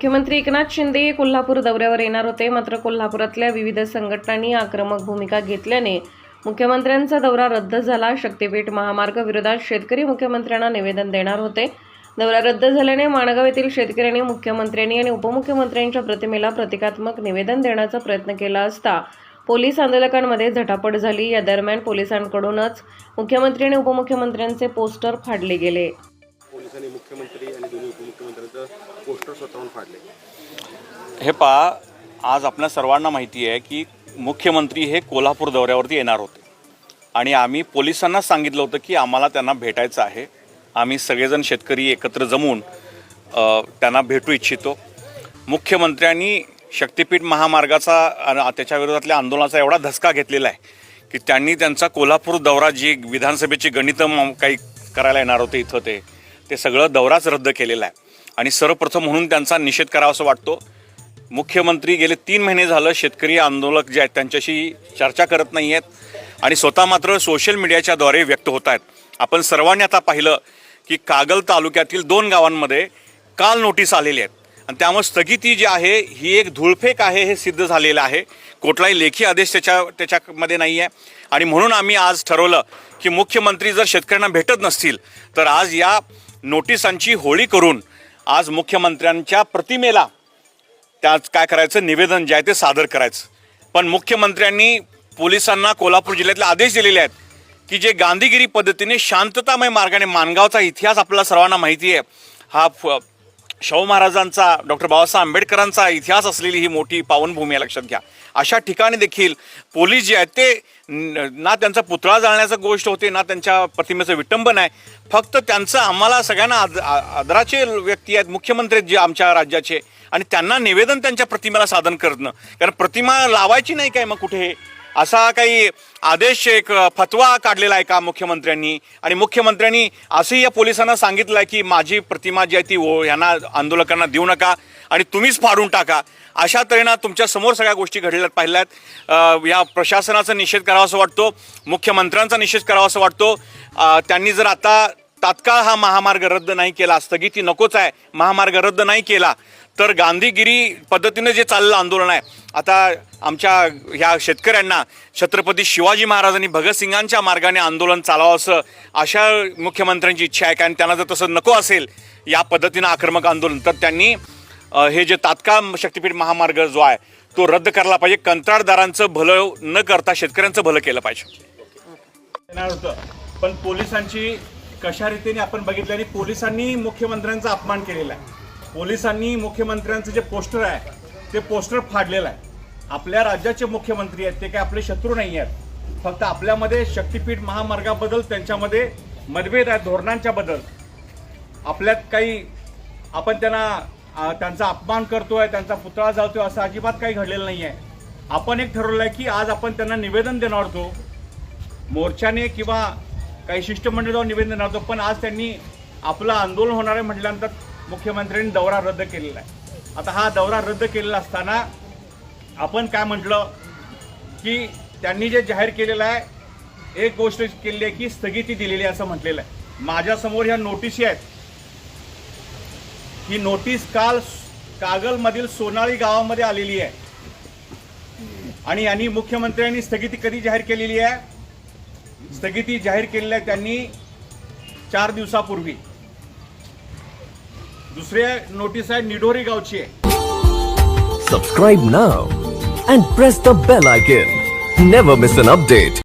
मुख्यमंत्री एकनाथ शिंदे हे कोल्हापूर दौऱ्यावर येणार होते. मात्र कोल्हापुरातल्या विविध संघटनांनी आक्रमक भूमिका घेतल्याने मुख्यमंत्र्यांचा दौरा रद्द झाला. शक्तीपीठ महामार्ग विरोधात शेतकरी मुख्यमंत्र्यांना निवेदन देणार होते. दौरा रद्द झाल्याने माणगाव येथील शेतकऱ्यांनी मुख्यमंत्र्यांनी आणि उपमुख्यमंत्र्यांच्या प्रतिमेला प्रतिकात्मक निवेदन देण्याचा प्रयत्न केला असता पोलीस आंदोलकांमध्ये झटापट झाली. या दरम्यान पोलिसांकडूनच मुख्यमंत्री आणि उपमुख्यमंत्र्यांचे पोस्टर फाडले गेले. पोलिसांनी मुख्यमंत्री आणि दोन्ही उपमुख्यमंत्र्यांचं पोस्टर स्वतःहून फाडले. हे पहा आज आपल्या सर्वांना माहिती आहे की मुख्यमंत्री हे कोल्हापूर दौऱ्यावरती येणार होते. आणि आम्ही पोलिसांना सांगितलं होतं की आम्हाला त्यांना भेटायचं आहे. आम्ही सगळेजण शेतकरी एकत्र जमून त्यांना भेटू इच्छितो. मुख्यमंत्र्यांनी शक्तिपीठ महामार्गाचा त्याच्या विरोधातल्या आंदोलनाचा एवढा धसका घेतलेला आहे की त्यांनी त्यांचा कोल्हापूर दौरा जी विधानसभेची गणितं काही करायला येणार होते इथं ते ते सगळं दौराच रद्द केलेला आहे. आणि सर्वप्रथम म्हणून त्यांचा निषेध करावा असं वाटतो. मुख्यमंत्री गेले तीन महिने झालं शेतकरी आंदोलक जे आहेत त्यांच्याशी चर्चा करत नाही आहेत. आणि स्वतः मात्र सोशल मीडियाच्याद्वारे व्यक्त होत आहेत. आपण सर्वांनी आता पाहिलं की कागल तालुक्यातील दोन गावांमध्ये काल नोटीस आलेली आहेत आणि त्यामुळे स्थगिती जी आहे ही एक धुळफेक आहे हे सिद्ध झालेलं आहे. कुठलाही लेखी आदेश त्याच्या त्याच्यामध्ये नाही आहे. आणि म्हणून आम्ही आज ठरवलं की मुख्यमंत्री जर शेतकऱ्यांना भेटत नसतील तर आज या नोटिसांची होळी करून आज मुख्यमंत्र्यांच्या प्रतिमेला त्यात काय करायचं? निवेदन जे आहे ते सादर करायचं. पण मुख्यमंत्र्यांनी पोलिसांना कोल्हापूर जिल्ह्यातले आदेश दिलेले आहेत की जे गांधीगिरी पद्धतीने शांततामय मार्गाने मानगावचा इतिहास आपल्याला सर्वांना माहिती आहे हा फ- शाहू महाराजांचा डॉक्टर बाबासाहेब आंबेडकरांचा इतिहास असलेली ही मोठी पावनभूमी आहे लक्षात घ्या. अशा ठिकाणी देखील पोलीस जे आहेत ते ना त्यांचा पुतळा जाळण्याचं गोष्ट होते ना त्यांच्या प्रतिमेचं विटंबन आहे. फक्त त्यांचं आम्हाला सगळ्यांना आद आदराचे व्यक्ती आहेत मुख्यमंत्री जे आमच्या राज्याचे. आणि त्यांना निवेदन त्यांच्या प्रतिमेला साधन करणं. कारण प्रतिमा लावायची नाही काय मग कुठे असा काही आदेश एक फतवा काढलेला आहे का मुख्यमंत्र्यांनी? आणि मुख्यमंत्र्यांनी असंही या पोलिसांना सांगितलं आहे की माझी प्रतिमा जी आहे ती ओ यांना आंदोलकांना देऊ नका आणि तुम्हीच फाडून टाका. अशा तऱ्हेनं तुमच्यासमोर सगळ्या गोष्टी घडलेल्या पाहिल्यात. आहेत या प्रशासनाचा निषेध करावा असं वाटतो मुख्यमंत्र्यांचा निषेध करावा असं वाटतो. त्यांनी जर आता तात्काळ हा महामार्ग रद्द नाही केला स्थगिती नकोच आहे महामार्ग रद्द नाही केला तर गांधीगिरी पद्धतीनं जे चाललं आंदोलन आहे आता आमच्या ह्या शेतकऱ्यांना छत्रपती शिवाजी महाराजांनी भगतसिंगांच्या मार्गाने आंदोलन चालावं असं अशा मुख्यमंत्र्यांची इच्छा आहे कारण त्यांना जर तसं नको असेल या पद्धतीनं आक्रमक आंदोलन तर त्यांनी हे जे तात्काळ शक्तीपीठ महामार्ग जो आहे तो रद्द करायला पाहिजे. कंत्राटदारांचं भलं न करता शेतकऱ्यांचं भलं केलं पाहिजे. पण पोलिसांची कशा रीतीने आपण बघितलं आणि पोलिसांनी मुख्यमंत्र्यांचा अपमान केलेला आहे. पोलिसांनी मुख्यमंत्र्यांचं जे पोस्टर आहे ते पोस्टर फाडलेलं आहे. आपल्या राज्याचे मुख्यमंत्री आहेत ते काही आपले शत्रू नाही आहेत. फक्त आपल्यामध्ये शक्तीपीठ महामार्गाबद्दल त्यांच्यामध्ये मतभेद आहेत धोरणांच्या बद्दल. आपल्यात काही आपण त्यांना त्यांचा अपमान करतोय त्यांचा पुतळा जाळतोय असं अजिबात काही घडलेलं नाही आहे. आपण एक ठरवलं आहे की आज आपण त्यांना निवेदन देणार होतो. मोर्चाने किंवा काही शिष्टमंडळ जाऊन निवेदन देणार होतो पण आज त्यांनी आपलं आंदोलन होणार आहे म्हटल्यानंतर मुख्यमंत्र्यांनी दौरा रद्द केलेला आहे. आता हा दौरा रद्द केलेला असताना आपण काय म्हटलं? की त्यांनी जे जाहीर केलेलं आहे एक गोष्ट केलेली आहे की स्थगिती दिलेली आहे असं म्हटलेलं आहे. माझ्यासमोर ह्या नोटिसी आहेत. ही नोटीस काल कागलमधील सोनाळी गावामध्ये आलेली आहे. आणि यांनी मुख्यमंत्र्यांनी स्थगिती कधी जाहीर केलेली आहे? स्थगिती जाहीर केलेली आहे त्यांनी चार दिवसापूर्वी. दुसरी नोटीस आहे निडोरी गावची आहे subscribe now and press the bell icon never miss an update